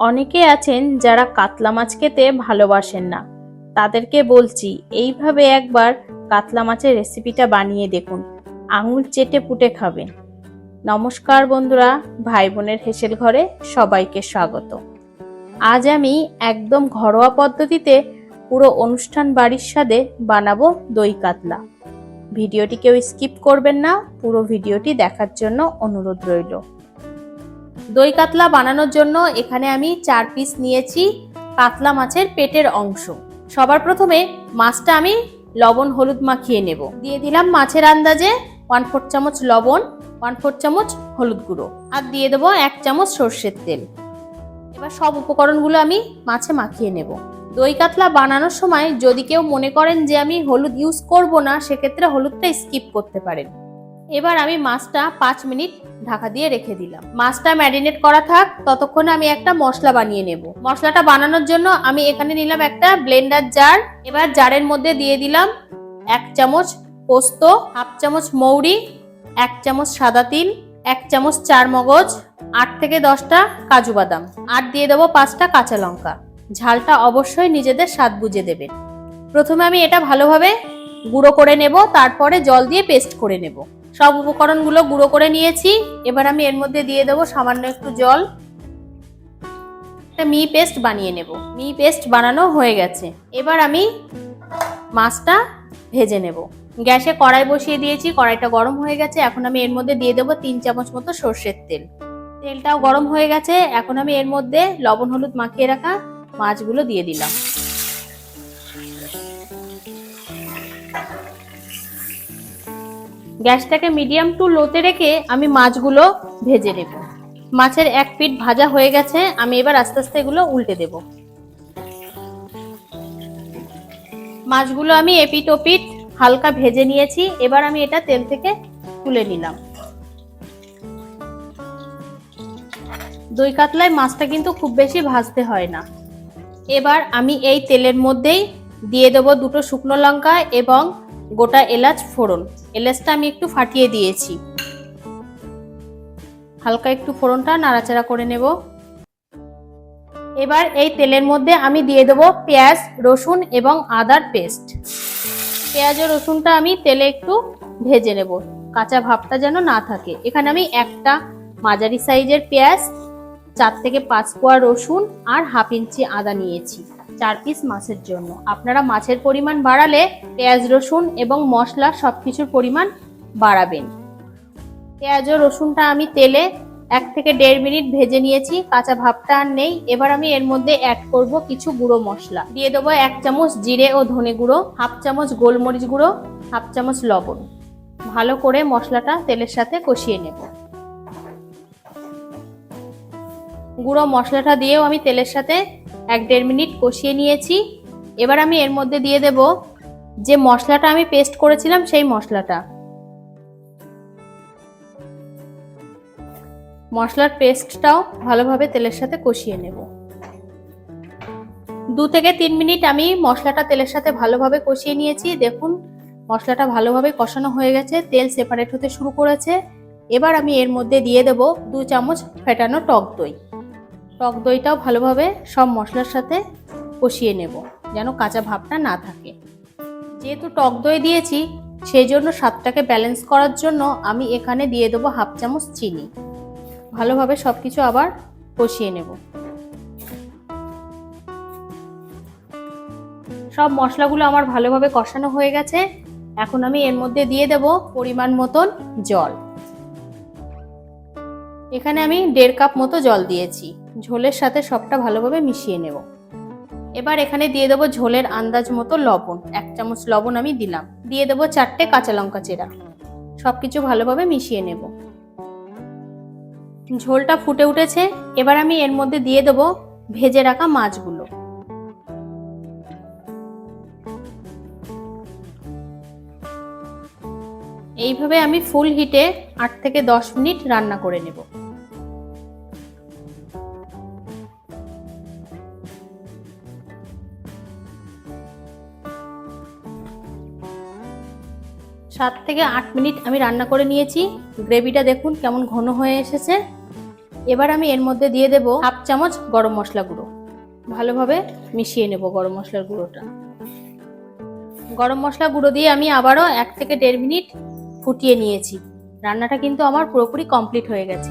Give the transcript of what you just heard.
অনেকে আছেন যারা কাতলা মাছ খেতে ভালোবাসেন না। তাদেরকে বলছি, এইভাবে একবার কাতলা মাছের রেসিপিটা বানিয়ে দেখুন। আঙুল চেটে পুটে খাবেন। নমস্কার বন্ধুরা ভাই বোনের হেসেল ঘরে সবাইকে স্বাগত। আজ আমি একদম ঘরোয়া পদ্ধতিতে পুরো অনুষ্ঠান বাড়ির স্বাদে বানাবো দই কাতলা। ভিডিওটি কেউ স্কিপ করবেন না, পুরো ভিডিওটি দেখার জন্য অনুরোধ রইল। দই কাতলা বানানোর জন্য এখানে আমি চার পিস নিয়েছি কাতলা মাছের পেটের অংশ। সবার প্রথমে মাছটা আমি লবণ হলুদ মাখিয়ে নেব। দিয়ে দিলাম মাছের আন্দাজে ওয়ান ফোর চামচ লবণ ওয়ান ফোর চামচ হলুদ গুঁড়ো আর দিয়ে দেবো এক চামচ সর্ষের তেল। এবার সব উপকরণগুলো আমি মাছে মাখিয়ে নেব। দই কাতলা বানানোর সময় যদি কেউ মনে করেন যে আমি হলুদ ইউজ করব না, সেক্ষেত্রে হলুদটা স্কিপ করতে পারেন। এবার আমি মাছটা পাঁচ মিনিট ঢাকা দিয়ে রেখে দিলাম। মাছটা ম্যারিনেট করা থাক, ততক্ষণে আমি একটা মশলা বানিয়ে নেব। মশলাটা বানানোর জন্য আমি এখানে নিলাম একটা ব্লেন্ডার জার। এবার জারের মধ্যে দিয়ে দিলাম এক চামচ পোস্ত, হাফ চামচ মৌরি, এক চামচ সাদা তিল, এক চামচ চার মগজ, আট থেকে দশটা কাজু বাদাম। আর দিয়ে দেবো পাঁচটা কাঁচা লঙ্কা। ঝালটা অবশ্যই নিজেদের স্বাদ বুঝে দেবেন প্রথমে আমি এটা ভালোভাবে গুঁড়ো করে নেব, তারপরে জল দিয়ে পেস্ট করে নেব। সব উপকরণগুলো গুঁড়ো করে নিয়েছি। এবার আমি এর মধ্যে দিয়ে দেবো সামান্য একটু জল। একটা মি পেস্ট বানিয়ে নেব। মি পেস্ট বানানো হয়ে গেছে। এবার আমি মাছটা ভেজে নেব। গ্যাসে কড়াই বসিয়ে দিয়েছি, কড়াইটা গরম হয়ে গেছে। এখন আমি এর মধ্যে দিয়ে দেবো তিন চামচ মতো সর্ষের তেল। তেলটাও গরম হয়ে গেছে। এখন আমি এর মধ্যে লবণ, হলুদ মাখিয়ে রাখা মাছগুলো দিয়ে দিলাম। গ্যাসটাকে মিডিয়াম টু লোতে রেখে আমি মাছগুলো ভেজে নেব। মাছের এক পিঠ ভাজা হয়ে গেছে, আমি এবার আস্তে আস্তে এগুলো উল্টে দেব। মাছগুলো আমি এপিট ওপিট হালকা ভেজে নিয়েছি, এবার আমি এটা তেল থেকে তুলে নিলাম। দই কাতলায় মাছটা কিন্তু খুব বেশি ভাজতে হয় না। এবার আমি এই তেলের মধ্যেই দিয়ে দেবো দুটো শুকনো লঙ্কা এবং গোটা এলাচ ফোড়ন। এলাচটা আমি একটু ফাটিয়ে দিয়েছি। হালকা একটু ফোড়নটা নাড়াচাড়া করে নেব। এবার এই তেলের মধ্যে আমি দিয়ে দেবো পেঁয়াজ, রসুন এবং আদার পেস্ট। পেঁয়াজ ও রসুনটা আমি তেলে একটু ভেজে নেব। কাঁচা ভাবটা যেন না থাকে। এখানে আমি একটা মাঝারি সাইজের পেঁয়াজ, চার থেকে পাঁচ কোয়া রসুন আর হাফ ইঞ্চি আদা নিয়েছি। চার পিস মাছের জন্য। আপনারা মাছের পরিমাণ বাড়ালে পেঁয়াজ, রসুন এবং মশলা সব কিছুর পরিমাণ বাড়াবেন। পেঁয়াজ ও রসুনটা আমি তেলে এক থেকে দেড় মিনিট ভেজে নিয়েছি, কাঁচা ভাবটা আর নেই। এবার আমি এর মধ্যে অ্যাড করব কিছু গুঁড়ো মশলা। দিয়ে দেবো এক চামচ জিরে ও ধনে গুঁড়ো, হাফ চামচ গোলমরিচ গুঁড়ো, হাফ চামচ লবণ। ভালো করে মশলাটা তেলের সাথে কষিয়ে নেব। গুঁড়ো মশলাটা দিয়েও আমি তেলের সাথে এক দেড় মিনিট কষিয়ে নিয়েছি। এবার আমি এর মধ্যে দিয়ে দেব যে মশলাটা আমি পেস্ট করেছিলাম সেই মশলাটা। মশলার পেস্টটাও ভালোভাবে তেলের সাথে কষিয়ে নেব। দু থেকে তিন মিনিট আমি মশলাটা তেলের সাথে ভালোভাবে কষিয়ে নিয়েছি। দেখুন, মশলাটা ভালোভাবে কষানো হয়ে গেছে, তেল সেপারেট হতে শুরু করেছে। এবার আমি এর মধ্যে দিয়ে দেব দু চামচ ফেটানো টক দই। টক দইটাও ভালোভাবে সব মশলার সাথে কষিয়ে নেব, যেন কাঁচা ভাবটা না থাকে। যেহেতু টক দই দিয়েছি সেই জন্য স্বাদটাকে ব্যালেন্স করার জন্য আমি এখানে দিয়ে দেবো হাফ চামচ চিনি। ভালোভাবে সব কিছু আবার কষিয়ে নেব। সব মশলাগুলো আমার ভালোভাবে কষানো হয়ে গেছে। এখন আমি এর মধ্যে দিয়ে দেব পরিমাণ মতন জল। এখানে আমি দেড় কাপ মতো জল দিয়েছি। ঝোলের সাথে সবটা ভালোভাবে মিশিয়ে নেব। এবার এখানে দিয়ে দেবো ঝোলের আন্দাজ মতো লবণ। এক চামচ লবণ আমি দিলাম। দিয়ে দেবো চারটে কাঁচা লঙ্কা চেরা। সব কিছু ভালোভাবে মিশিয়ে নেব। ঝোলটা ফুটে উঠেছে। এবার আমি এর মধ্যে দিয়ে দেবো ভেজে রাখা মাছগুলো। এইভাবে আমি ফুল হিটে আট থেকে দশ মিনিট রান্না করে নেব। সাত থেকে আট মিনিট আমি রান্না করে নিয়েছি। গ্রেভিটা দেখুন কেমন ঘন হয়ে এসেছে। এবার আমি এর মধ্যে দিয়ে দেব হাফ চামচ গরম মশলা গুঁড়ো। ভালোভাবে মিশিয়ে নেব গরম মশলার গুঁড়োটা। গরম মশলা গুঁড়ো দিয়ে আমি আবারও এক থেকে দেড় মিনিট ফুটিয়ে নিয়েছি। রান্নাটা কিন্তু আমার পুরোপুরি কমপ্লিট হয়ে গেছে।